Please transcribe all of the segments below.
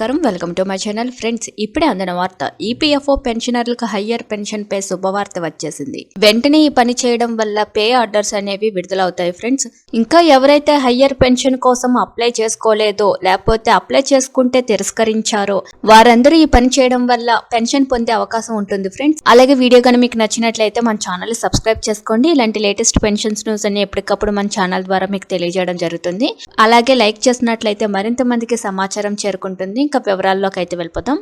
నమస్కారం. Welcome to my channel friends ఇప్పుడే అందిన వార్త ఈపీఎఫ్ఓ పెన్షనర్లకు హయ్యర్ పెన్షన్ పే శుభవార్త వచ్చేసింది. వెంటనే ఈ పని చేయడం వల్ల పే ఆర్డర్స్ అనేవి విడుదలవుతాయి ఫ్రెండ్స్ ఇంకా ఎవరైతే హయ్యర్ పెన్షన్ కోసం అప్లై చేసుకోలేదో లేకపోతే అప్లై చేసుకుంటే తిరస్కరించారో వారందరూ ఈ పని చేయడం వల్ల పెన్షన్ పొందే అవకాశం ఉంటుంది ఫ్రెండ్స్ అలాగే వీడియో కనుక మీకు నచ్చినట్లయితే మన ఛానల్ సబ్స్క్రైబ్ చేసుకోండి. ఇలాంటి లేటెస్ట్ పెన్షన్స్ న్యూస్ అన్ని ఎప్పటికప్పుడు మన ఛానల్ ద్వారా మీకు తెలియజేయడం జరుగుతుంది. అలాగే లైక్ చేసినట్లయితే మరింత మందికి సమాచారం చేరుకుంటుంది. ఇంకా వివరాల్లోకి అయితే వెళ్ళిపోతాం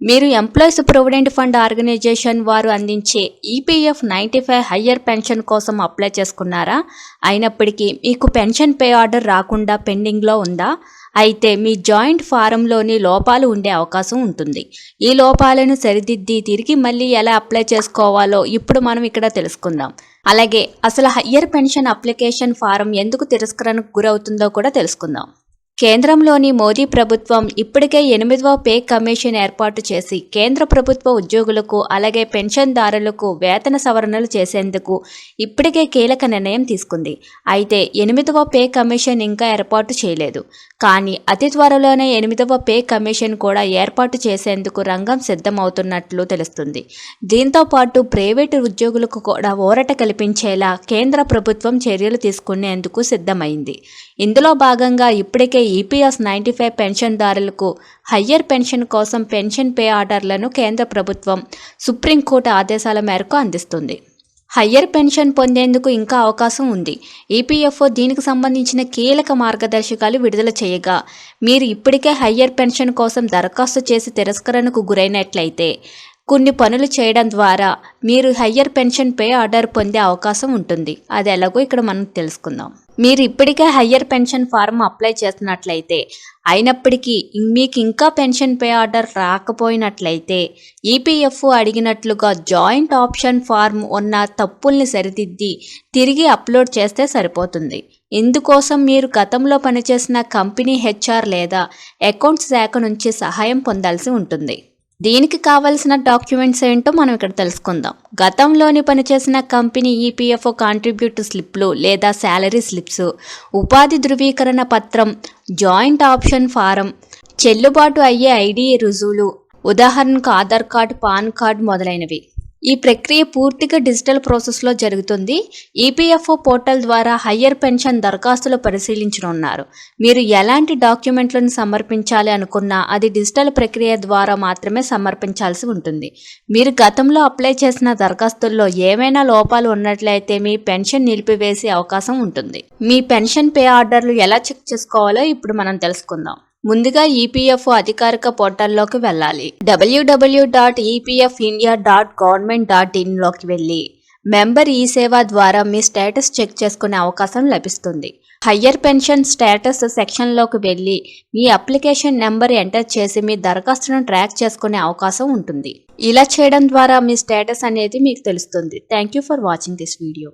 మీరు ఎంప్లాయీస్ ప్రొవిడెంట్ ఫండ్ ఆర్గనైజేషన్ వారు అందించే EPF ninety five higher pension కోసం అప్లై చేసుకున్నారా? అయినప్పటికీ మీకు పెన్షన్ పే ఆర్డర్ రాకుండా పెండింగ్లో ఉందా? అయితే మీ జాయింట్ ఫారంలోని లోపాలు ఉండే అవకాశం ఉంటుంది. ఈ లోపాలను సరిదిద్ది తిరిగి మళ్ళీ ఎలా అప్లై చేసుకోవాలో ఇప్పుడు మనం ఇక్కడ తెలుసుకుందాం. అలాగే అసలు హయ్యర్ పెన్షన్ అప్లికేషన్ ఫారం ఎందుకు తిరస్కరణకు గురవుతుందో కూడా తెలుసుకుందాం. కేంద్రంలోని మోదీ ప్రభుత్వం ఇప్పటికే ఎనిమిదవ పే కమిషన్ ఏర్పాటు చేసి కేంద్ర ప్రభుత్వ ఉద్యోగులకు అలాగే పెన్షన్దారులకు వేతన సవరణలు చేసేందుకు ఇప్పటికే కీలక నిర్ణయం తీసుకుంది. అయితే ఎనిమిదవ పే కమిషన్ ఇంకా ఏర్పాటు చేయలేదు. కానీ అతి త్వరలోనే ఎనిమిదవ పే కమిషన్ కూడా ఏర్పాటు చేసేందుకు రంగం సిద్ధమవుతున్నట్లు తెలుస్తుంది. దీంతో పాటు ప్రైవేటు ఉద్యోగులకు కూడా ఊరట కల్పించేలా కేంద్ర ప్రభుత్వం చర్యలు తీసుకునేందుకు సిద్ధమైంది. ఇందులో భాగంగా ఇప్పటికే ఈపీఎస్ నైంటీ ఫైవ్ పెన్షన్దారులకు హయ్యర్ పెన్షన్ కోసం పెన్షన్ పే ఆర్డర్లను కేంద్ర ప్రభుత్వం సుప్రీంకోర్టు ఆదేశాల మేరకు అందిస్తుంది. హయ్యర్ పెన్షన్ పొందేందుకు ఇంకా అవకాశం ఉంది. ఈపీఎఫ్ఓ దీనికి సంబంధించిన కీలక మార్గదర్శకాలు విడుదల చేయగా మీరు ఇప్పటికే హయ్యర్ పెన్షన్ కోసం దరఖాస్తు చేసి తిరస్కరణకు గురైనట్లయితే కొన్ని పనులు చేయడం ద్వారా మీరు హయ్యర్ పెన్షన్ పే ఆర్డర్ పొందే అవకాశం ఉంటుంది. అది ఎలాగో ఇక్కడ మనం తెలుసుకుందాం. మీరు ఇప్పటికే హయ్యర్ పెన్షన్ ఫారం అప్లై చేసినట్లయితే అయినప్పటికీ మీకు ఇంకా పెన్షన్ పే ఆర్డర్ రాకపోయినట్లయితే ఈపీఎఫ్ఓ అడిగినట్లుగా జాయింట్ ఆప్షన్ ఫార్మ్ ఉన్న తప్పుల్ని సరిదిద్ది తిరిగి అప్లోడ్ చేస్తే సరిపోతుంది. ఇందుకోసం మీరు గతంలో పనిచేసిన కంపెనీ హెచ్ఆర్ లేదా అకౌంట్స్ శాఖ నుంచి సహాయం పొందాల్సి ఉంటుంది. దీనికి కావలసిన డాక్యుమెంట్స్ ఏంటో మనం ఇక్కడ తెలుసుకుందాం. గతంలోని పనిచేసిన కంపెనీ ఈపీఎఫ్ఓ కాంట్రిబ్యూట్ స్లిప్లు లేదా శాలరీ స్లిప్స్ ఉపాధి ధృవీకరణ పత్రం జాయింట్ ఆప్షన్ ఫారం చెల్లుబాటు అయ్యే ఐడి రుజువులు ఉదాహరణకు ఆధార్ కార్డ్ పాన్ కార్డ్ మొదలైనవి. ఈ ప్రక్రియ పూర్తిగా డిజిటల్ ప్రాసెస్లో జరుగుతుంది. ఈపీఎఫ్ఓ పోర్టల్ ద్వారా హయ్యర్ పెన్షన్ దరఖాస్తులు పరిశీలించనున్నారు. మీరు ఎలాంటి డాక్యుమెంట్లను సమర్పించాలి అనుకున్నా అది డిజిటల్ ప్రక్రియ ద్వారా మాత్రమే సమర్పించాల్సి ఉంటుంది. మీరు గతంలో అప్లై చేసిన దరఖాస్తుల్లో ఏమైనా లోపాలు ఉన్నట్లయితే మీ పెన్షన్ నిలిపివేసే అవకాశం ఉంటుంది. మీ పెన్షన్ పే ఆర్డర్లు ఎలా చెక్ చేసుకోవాలో ఇప్పుడు మనం తెలుసుకుందాం. ముందుగా ఈపీఎఫ్ఓ అధికారిక పోర్టల్లోకి వెళ్ళాలి. W W dot EPF India dot government dot ఇన్లోకి వెళ్ళి మెంబర్ ఈ సేవ ద్వారా మీ స్టేటస్ చెక్ చేసుకునే అవకాశం లభిస్తుంది. హయ్యర్ పెన్షన్ స్టేటస్ సెక్షన్లోకి వెళ్ళి మీ అప్లికేషన్ నెంబర్ ఎంటర్ చేసి మీ దరఖాస్తును ట్రాక్ చేసుకునే అవకాశం ఉంటుంది. ఇలా చేయడం ద్వారా మీ స్టేటస్ అనేది మీకు తెలుస్తుంది. Thank you for watching this video